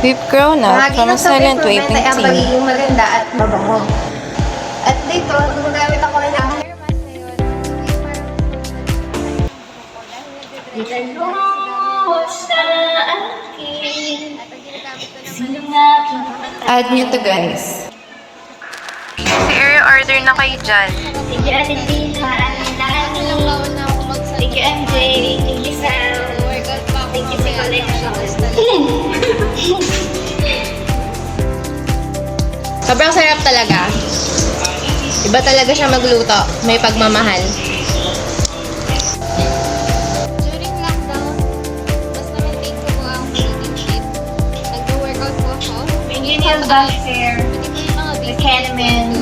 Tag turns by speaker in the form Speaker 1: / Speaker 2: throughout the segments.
Speaker 1: We've grown up
Speaker 2: Bahagi
Speaker 1: from a
Speaker 2: ng
Speaker 1: silent
Speaker 2: self-improvement
Speaker 1: waving
Speaker 2: ay ang
Speaker 1: teen.
Speaker 2: pagiging maganda at mabango. At dito, gumagamit ako ng hair mask ngayon.
Speaker 1: Add nyo to guys. Si Area order na kayo dyan.
Speaker 3: You, Ate Tina. Thank you,
Speaker 2: Sobrang sarap talaga. Iba talaga siya magluto. May pagmamahal.
Speaker 4: During lockdown, mas na-maintain ko po ang eating shape. Nag-workout po ako.
Speaker 3: The
Speaker 4: basic
Speaker 3: Candyman.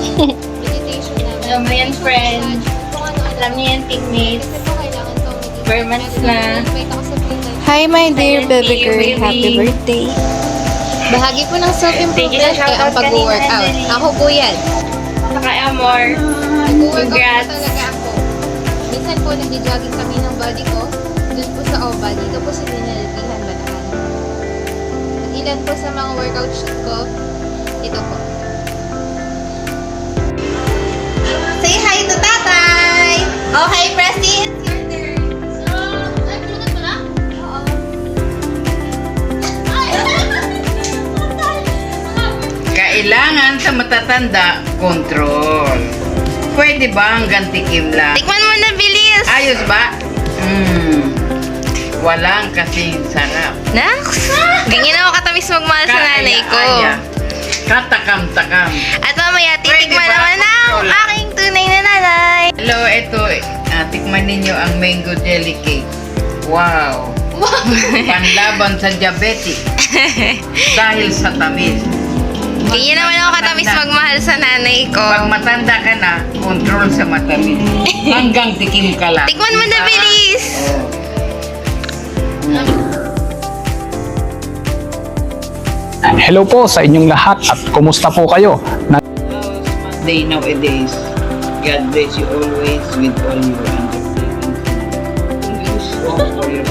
Speaker 4: meditation namin.
Speaker 3: Alam mo yan, friend. Alam niyo yan, teammates. Four months na.
Speaker 1: Hi my dear baby girl, happy birthday.
Speaker 2: Bahagi po ng self-improvement ay ang pag-workout. Ako po yan.
Speaker 3: Saka Amor. Congrats.
Speaker 4: talaga ako. Minsan po nag-jogging kami ng body ko. Doon po sa OBA. Dito po sa Dinalpihan, Bataan. At ilan po sa mga workout shoot ko, ito po.
Speaker 5: Kailangan sa matatanda, control. Pwede ba hanggang tikim lang?
Speaker 2: Tikman mo na, bilis!
Speaker 5: Ayos ba? Hmm. Walang kasing sarap.
Speaker 2: Naks! Ganyan ako katamis magmahal sa nanay ko.
Speaker 5: Katakam-takam.
Speaker 2: At mamaya, titikman
Speaker 5: Pwede ba?
Speaker 2: naman ng
Speaker 5: Control.
Speaker 2: aking tunay na nanay.
Speaker 5: Hello, ito. ah, tikman ninyo ang mango jelly cake. Wow. Panlaban sa diabetic. Dahil sa tamis.
Speaker 2: Ganyan naman ako katamis magmahal sa nanay ko.
Speaker 5: Pag matanda ka na, control sa matamis. Hanggang tikim ka lang.
Speaker 2: Tikman mo na, bilis!
Speaker 6: Hello po sa inyong lahat at kumusta po kayo? Na-
Speaker 5: day nowadays. God bless you always with all your undertakings. English, hope for your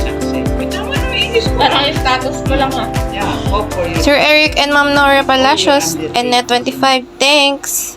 Speaker 3: yung status mo lang ah.
Speaker 5: Yeah, hope for your
Speaker 1: Sir Eric and Ma'am Nora Palacios, and Net25, thanks.